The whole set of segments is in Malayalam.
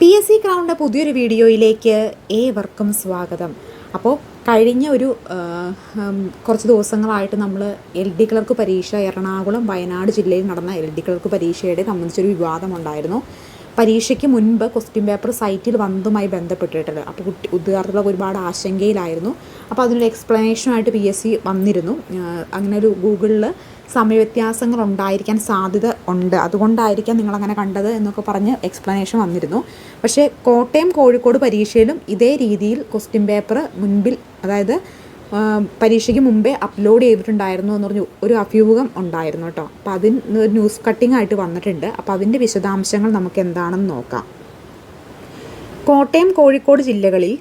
പി എസ് സി ക്രൗണ്ട് പുതിയൊരു വീഡിയോയിലേക്ക് ഏവർക്കും സ്വാഗതം. അപ്പോൾ കഴിഞ്ഞ ഒരു കുറച്ച് ദിവസങ്ങളായിട്ട് നമ്മൾ എൽ ഡി ക്ലർക്ക് പരീക്ഷ എറണാകുളം വയനാട് ജില്ലയിൽ നടന്ന എൽ ഡി ക്ലർക്ക് പരീക്ഷയുടെ സംബന്ധിച്ചൊരു വിവാദമുണ്ടായിരുന്നു. പരീക്ഷയ്ക്ക് മുൻപ് ക്വസ്റ്റ്യൻ പേപ്പർ സൈറ്റിൽ വന്നതുമായി ബന്ധപ്പെട്ടിട്ടുണ്ട്. അപ്പോൾ കുട്ടി ഉദ്യോഗാർത്ഥികളൊക്കെ ഒരുപാട് ആശങ്കയിലായിരുന്നു. അപ്പോൾ അതിനൊരു എക്സ്പ്ലനേഷനായിട്ട് പി എസ് സി വന്നിരുന്നു. അങ്ങനെ ഒരു ഗൂഗിളിൽ സമയവ്യത്യാസങ്ങൾ ഉണ്ടായിരിക്കാൻ സാധ്യത ഉണ്ട്. അതുകൊണ്ടായിരിക്കാം നിങ്ങളങ്ങനെ കണ്ടത് എന്നൊക്കെ പറഞ്ഞ് എക്സ്പ്ലനേഷൻ വന്നിരുന്നു. പക്ഷേ കോട്ടയം കോഴിക്കോട് പരീക്ഷയിലും ഇതേ രീതിയിൽ ക്വസ്റ്റ്യൻ പേപ്പർ മുൻപിൽ അതായത് പരീക്ഷയ്ക്ക് മുമ്പേ അപ്ലോഡ് ചെയ്തിട്ടുണ്ടായിരുന്നു എന്ന് പറഞ്ഞു ഒരു അഭ്യൂഹം ഉണ്ടായിരുന്നു കേട്ടോ. അപ്പോൾ അതിന് ന്യൂസ് കട്ടിംഗ് ആയിട്ട് വന്നിട്ടുണ്ട്. അപ്പോൾ അതിന്റെ വിശദാംശങ്ങൾ നമുക്ക് എന്താണെന്ന് നോക്കാം. കോട്ടയം കോഴിക്കോട് ജില്ലകളിൽ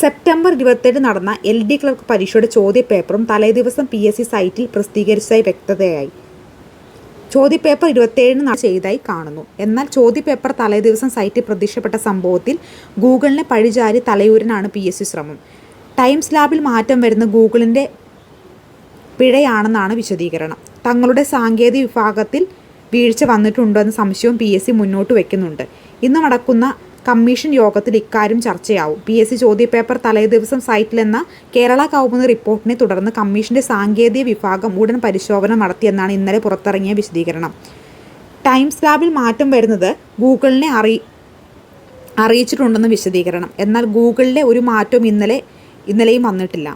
സെപ്റ്റംബർ ഇരുപത്തേഴ് നടന്ന എൽ ഡി ക്ലർക്ക് പരീക്ഷയുടെ ചോദ്യപേപ്പറും തലേദിവസം പി എസ് സി സൈറ്റിൽ പ്രസിദ്ധീകരിച്ചതായി വ്യക്തതയായി. ചോദ്യപേപ്പർ ഇരുപത്തേഴിന് ചെയ്തതായി കാണുന്നു. എന്നാൽ ചോദ്യപേപ്പർ തലേദിവസം സൈറ്റിൽ പ്രത്യക്ഷപ്പെട്ട സംഭവത്തിൽ ഗൂഗിളിനെ പഴിചാരി തലയൂരനാണ് പി എസ് സി ശ്രമം. ടൈംസ് ലാബിൽ മാറ്റം വരുന്ന ഗൂഗിളിന്റെ പിഴയാണെന്നാണ് വിശദീകരണം. തങ്ങളുടെ സാങ്കേതിക വിഭാഗത്തിൽ വീഴ്ച വന്നിട്ടുണ്ടോ എന്ന സംശയവും പി എസ് സി മുന്നോട്ട് വയ്ക്കുന്നുണ്ട് ഇന്ന് നടക്കുന്ന കമ്മീഷൻ യോഗത്തിൽ ഇക്കാര്യം ചർച്ചയാവും. പി എസ് സി ചോദ്യപേപ്പർ തലേദിവസം സൈറ്റിലെന്ന കേരള കൗമുദി റിപ്പോർട്ടിനെ തുടർന്ന് കമ്മീഷന്റെ സാങ്കേതിക വിഭാഗം ഉടൻ പരിശോധന നടത്തിയെന്നാണ് ഇന്നലെ പുറത്തിറങ്ങിയ വിശദീകരണം. ടൈംസ് ലാബിൽ മാറ്റം വരുന്നത് ഗൂഗിളിനെ അറി അറിയിച്ചിട്ടുണ്ടെന്ന് വിശദീകരണം. എന്നാൽ ഗൂഗിളിലെ ഒരു മാറ്റവും ഇന്നലെ ഇന്നലെയും വന്നിട്ടില്ല.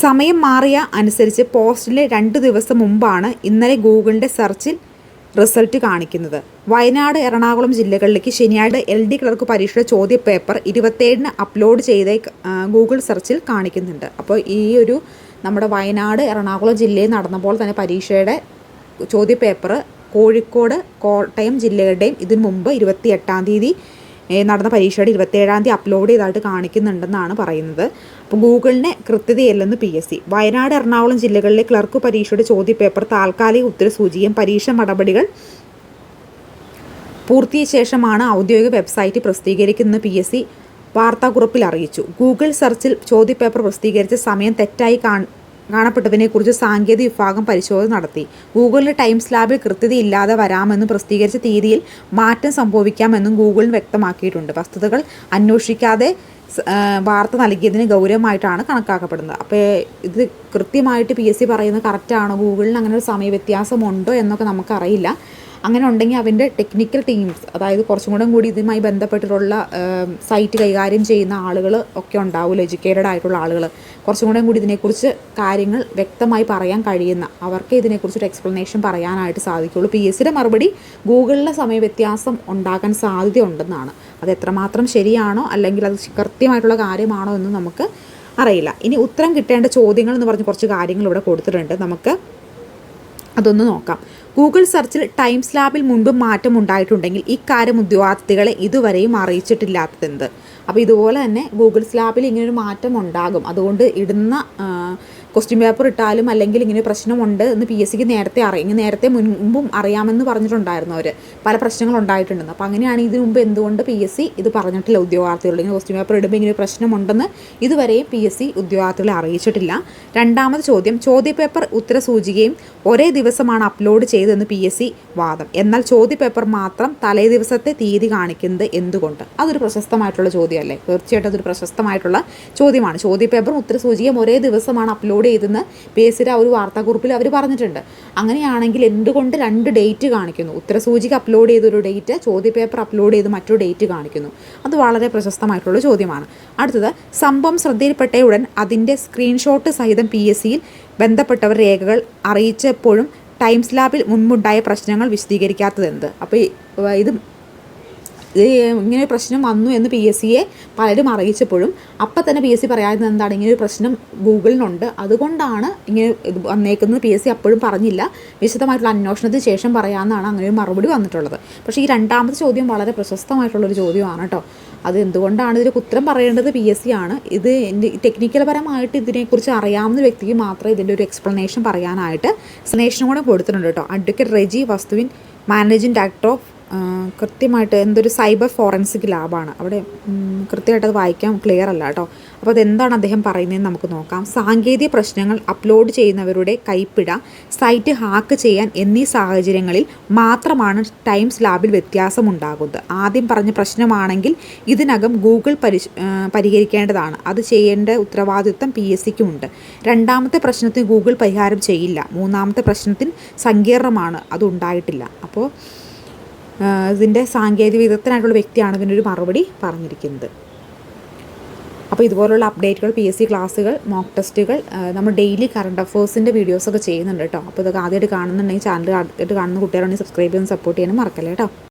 സമയം മാറിയ അനുസരിച്ച് പോസ്റ്റിലെ രണ്ട് ദിവസം മുമ്പാണ് ഇന്നലെ ഗൂഗിളിന്റെ സെർച്ചിൽ റിസൾട്ട് കാണിക്കുന്നത്. വയനാട് എറണാകുളം ജില്ലകളിലേക്ക് ശനിയാഴ്ച എൽ ഡി ക്ലർക്ക് പരീക്ഷയുടെ ചോദ്യപേപ്പർ ഇരുപത്തേഴിന് അപ്ലോഡ് ചെയ്ത ഗൂഗിൾ സെർച്ചിൽ കാണിക്കുന്നുണ്ട്. അപ്പോൾ ഈ ഒരു നമ്മുടെ വയനാട് എറണാകുളം ജില്ലയിൽ നടന്നപ്പോൾ തന്നെ പരീക്ഷയുടെ ചോദ്യപേപ്പർ കോഴിക്കോട് കോട്ടയം ജില്ലകളുടെയും ഇതിനു മുമ്പ് ഇരുപത്തി എട്ടാം തീയതി നടന്ന പരീക്ഷയുടെ ഇരുപത്തേഴാം തീയതി അപ്ലോഡ് ചെയ്തതായിട്ട് കാണിക്കുന്നുണ്ടെന്നാണ് പറയുന്നത്. അപ്പോൾ ഗൂഗിളിന് കൃത്യതയല്ലെന്ന് P S C. Wayanad Ernakulam ജില്ലകളിലെ ക്ലർക്ക് പരീക്ഷയുടെ ചോദ്യപേപ്പർ താൽക്കാലിക ഉത്തരസൂചിയും പരീക്ഷ നടപടികൾ പൂർത്തിയ ശേഷമാണ് ഔദ്യോഗിക വെബ്സൈറ്റ് പ്രസിദ്ധീകരിക്കുന്നത് പി എസ് സി വാർത്താക്കുറിപ്പിൽ അറിയിച്ചു. ഗൂഗിൾ സെർച്ചിൽ ചോദ്യപേപ്പർ പ്രസിദ്ധീകരിച്ച സമയം തെറ്റായി കാൺ കാണപ്പെട്ടതിനെക്കുറിച്ച് സാങ്കേതിക വിഭാഗം പരിശോധന നടത്തി. ഗൂഗിളിന്റെ ടൈംസ് ലാബിൽ കൃത്യതയില്ലാതെ വരാമെന്നും പ്രസിദ്ധീകരിച്ച തീയതിയിൽ മാറ്റം സംഭവിക്കാമെന്നും ഗൂഗിളിന് വ്യക്തമാക്കിയിട്ടുണ്ട്. വസ്തുതകൾ അന്വേഷിക്കാതെ വാർത്ത നൽകിയതിന് ഗൗരവമായിട്ടാണ് കണക്കാക്കപ്പെടുന്നത്. അപ്പോൾ ഇത് കൃത്യമായിട്ട് പി എസ് സി പറയുന്നത് കറക്റ്റാണോ ഗൂഗിളിന് അങ്ങനെ ഒരു സമയ വ്യത്യാസമുണ്ടോ എന്നൊക്കെ നമുക്കറിയില്ല. അങ്ങനെ ഉണ്ടെങ്കിൽ അവന്റെ ടെക്നിക്കൽ ടീംസ് അതായത് കുറച്ചും കൂടെ കൂടി ഇതുമായി ബന്ധപ്പെട്ടിട്ടുള്ള സൈറ്റ് കൈകാര്യം ചെയ്യുന്ന ആളുകൾ ഒക്കെ ഉണ്ടാവുമല്ലോ എഡ്യൂക്കേറ്റഡ് ആയിട്ടുള്ള ആളുകൾ കുറച്ചും കൂടെ കൂടി ഇതിനെക്കുറിച്ച് കാര്യങ്ങൾ വ്യക്തമായി പറയാൻ കഴിയുന്ന അവർക്ക് ഇതിനെക്കുറിച്ചൊരു എക്സ്പ്ലനേഷൻ പറയാനായിട്ട് സാധിക്കുള്ളൂ പി എസ് സിയുടെ മറുപടി ഗൂഗിളിലെ സമയ വ്യത്യാസം ഉണ്ടാക്കാൻ സാധ്യതയുണ്ടെന്നാണ്. അത് എത്രമാത്രം ശരിയാണോ അല്ലെങ്കിൽ അത് കൃത്യമായിട്ടുള്ള കാര്യമാണോ എന്ന് നമുക്ക് അറിയില്ല. ഇനി ഉത്തരം കിട്ടേണ്ട ചോദ്യങ്ങൾ എന്ന് പറഞ്ഞ് കുറച്ച് കാര്യങ്ങൾ ഇവിടെ കൊടുത്തിട്ടുണ്ട്. നമുക്ക് അതൊന്ന് നോക്കാം. ഗൂഗിൾ സെർച്ചിൽ ടൈംസ് ലാബിൽ മുൻപ് മാറ്റം ഉണ്ടായിട്ടുണ്ടെങ്കിൽ ഇക്കാര്യം ഉദ്യോഗാർത്ഥികളെ ഇതുവരെയും അറിയിച്ചിട്ടില്ലാത്തതെന്ത്? അപ്പോൾ ഇതുപോലെ തന്നെ ഗൂഗിൾ സ്ലാബിൽ ഇങ്ങനൊരു മാറ്റം ഉണ്ടാകും. അതുകൊണ്ട് ഇടുന്ന ക്വസ്റ്റ്യൻ പേപ്പർ ഇട്ടാലും അല്ലെങ്കിൽ ഇങ്ങനെ പ്രശ്നമുണ്ട് എന്ന് പി എസ് സിക്ക് നേരത്തെ അറിയാം. നേരത്തെ മുൻപും അറിയാമെന്ന് പറഞ്ഞിട്ടുണ്ടായിരുന്നു അവർ പല പ്രശ്നങ്ങൾ ഉണ്ടായിട്ടുണ്ടെന്ന്. അപ്പോൾ അങ്ങനെയാണ് ഇതിനു മുമ്പ് എന്തുകൊണ്ട് പി എസ് സി ഇത് പറഞ്ഞിട്ടില്ല ഉദ്യോഗാർത്ഥികളോട്. ഇങ്ങനെ ക്വസ്റ്റ്യൻ പേപ്പർ ഇടുമ്പോൾ ഇങ്ങനെ പ്രശ്നമുണ്ടെന്ന് ഇതുവരെയും പി എസ് സി ഉദ്യോഗാർത്ഥികളെ അറിയിച്ചിട്ടില്ല. രണ്ടാമത് ചോദ്യം. ചോദ്യപേപ്പർ ഉത്തരസൂചികയും ഒരേ ദിവസമാണ് അപ്ലോഡ് ചെയ്തതെന്ന് പി എസ് സി വാദം. എന്നാൽ ചോദ്യപേപ്പർ മാത്രം തലേ ദിവസത്തെ തീയതി കാണിക്കുന്നത് എന്തുകൊണ്ട്? അതൊരു പ്രശസ്തമായിട്ടുള്ള ചോദ്യമല്ലേ? തീർച്ചയായിട്ടും അതൊരു പ്രശസ്തമായിട്ടുള്ള ചോദ്യമാണ്. ചോദ്യപേപ്പറും ഉത്തരസൂചികയും ഒരേ ദിവസമാണ് അപ്ലോഡ് ചെയ്തെന്ന് പി എസ് സിയുടെ ആ ഒരു വാർത്താക്കുറിപ്പിൽ അവർ പറഞ്ഞിട്ടുണ്ട്. അങ്ങനെയാണെങ്കിൽ എന്തുകൊണ്ട് രണ്ട് ഡേറ്റ് കാണിക്കുന്നു? ഉത്തരസൂചിക അപ്ലോഡ് ചെയ്തൊരു ഡേറ്റ് ചോദ്യപേപ്പർ അപ്ലോഡ് ചെയ്ത് മറ്റൊരു ഡേറ്റ് കാണിക്കുന്നു. അത് വളരെ പ്രശസ്തമായിട്ടുള്ള ചോദ്യമാണ്. അടുത്തത് സംഭവം ശ്രദ്ധയിൽപ്പെട്ട ഉടൻ അതിന്റെ സ്ക്രീൻഷോട്ട് സഹിതം പി എസ് സിയിൽ ബന്ധപ്പെട്ടവർ രേഖകൾ അറിയിച്ചപ്പോഴും ടൈംസ് ലാബിൽ മുൻപുണ്ടായ പ്രശ്നങ്ങൾ വിശദീകരിക്കാത്തതെന്ത് അപ്പോൾ ഇത് ഇങ്ങനെ ഒരു പ്രശ്നം വന്നു എന്ന് പി എസ് സിയെ പലരും അറിയിച്ചപ്പോഴും. അപ്പം തന്നെ പി എസ് സി പറയാതെ എന്താണ്? ഇങ്ങനെ ഒരു പ്രശ്നം ഗൂഗിളിനുണ്ട്. അതുകൊണ്ടാണ് ഇങ്ങനെ ഇത് വന്നേക്കുന്നത് പി എസ് സി അപ്പോഴും പറഞ്ഞില്ല. വിശദമായിട്ടുള്ള അന്വേഷണത്തിന് ശേഷം പറയാമെന്നാണ് അങ്ങനെ ഒരു മറുപടി വന്നിട്ടുള്ളത്. പക്ഷേ ഈ രണ്ടാമത്തെ ചോദ്യം വളരെ പ്രശസ്തമായിട്ടുള്ളൊരു ചോദ്യമാണ് കേട്ടോ. അത് എന്തുകൊണ്ടാണ് ഇതിന് ഉത്തരം പറയേണ്ടത് പി എസ് സി ആണ്. ഇത് ടെക്നിക്കൽ പരമായിട്ട് ഇതിനെക്കുറിച്ച് അറിയാവുന്ന വ്യക്തിക്ക് മാത്രമേ ഇതിന്റെ ഒരു എക്സ്പ്ലനേഷൻ പറയാനായിട്ട് എക്സ്പ്ലനേഷനും കൂടെ കൊടുത്തിട്ടുണ്ട് കേട്ടോ. അഡ്വക്കേറ്റ് റെജി വസ്തുവിൻ മാനേജിംഗ് ഡയറക്ടർ ഓഫ് കൃത്യമായിട്ട് എന്തൊരു സൈബർ ഫോറൻസിക് ലാബാണ്. അവിടെ കൃത്യമായിട്ട് അത് വായിക്കാൻ ക്ലിയർ അല്ല കേട്ടോ. അപ്പോൾ അതെന്താണ് അദ്ദേഹം പറയുന്നതെന്ന് നമുക്ക് നോക്കാം. സാങ്കേതിക പ്രശ്നങ്ങൾ അപ്ലോഡ് ചെയ്യുന്നവരുടെ കൈപ്പിട സൈറ്റ് ഹാക്ക് ചെയ്യാൻ എന്നീ സാഹചര്യങ്ങളിൽ മാത്രമാണ് ടൈംസ് ലാബിൽ വ്യത്യാസമുണ്ടാകുന്നത്. ആദ്യം പറഞ്ഞ പ്രശ്നമാണെങ്കിൽ ഇതിനകം ഗൂഗിൾ പരിശ് പരിഹരിക്കേണ്ടതാണ്. അത് ചെയ്യേണ്ട ഉത്തരവാദിത്വം പി എസ് സിക്കുമുണ്ട് രണ്ടാമത്തെ പ്രശ്നത്തിന് ഗൂഗിൾ പരിഹാരം ചെയ്യില്ല. മൂന്നാമത്തെ പ്രശ്നത്തിന് സങ്കീർണമാണ്. അത് ഉണ്ടായിട്ടില്ല. അപ്പോൾ ഇതിന്റെ സാങ്കേതിക വിദഗ്ധനായിട്ടുള്ള വ്യക്തിയാണ് ഇതിനൊരു മറുപടി പറഞ്ഞിരിക്കുന്നത്. അപ്പോൾ ഇതുപോലുള്ള അപ്ഡേറ്റുകൾ പി എസ് സി ക്ലാസ്സുകൾ മോക്ക് ടെസ്റ്റുകൾ നമ്മൾ ഡെയിലി കറണ്ട് അഫേഴ്സിന്റെ വീഡിയോസൊക്കെ ചെയ്യുന്നുണ്ട് കേട്ടോ. അപ്പോൾ ഇതൊക്കെ ആദ്യമായിട്ട് കാണുന്നുണ്ടെങ്കിൽ ചാനൽ ആദ്യമായിട്ട് കാണുന്ന കുട്ടികളാണെങ്കിൽ സബ്സ്ക്രൈബ് ചെയ്യാൻ സപ്പോർട്ട് ചെയ്യാനും മറക്കല്ലേ കേട്ടോ.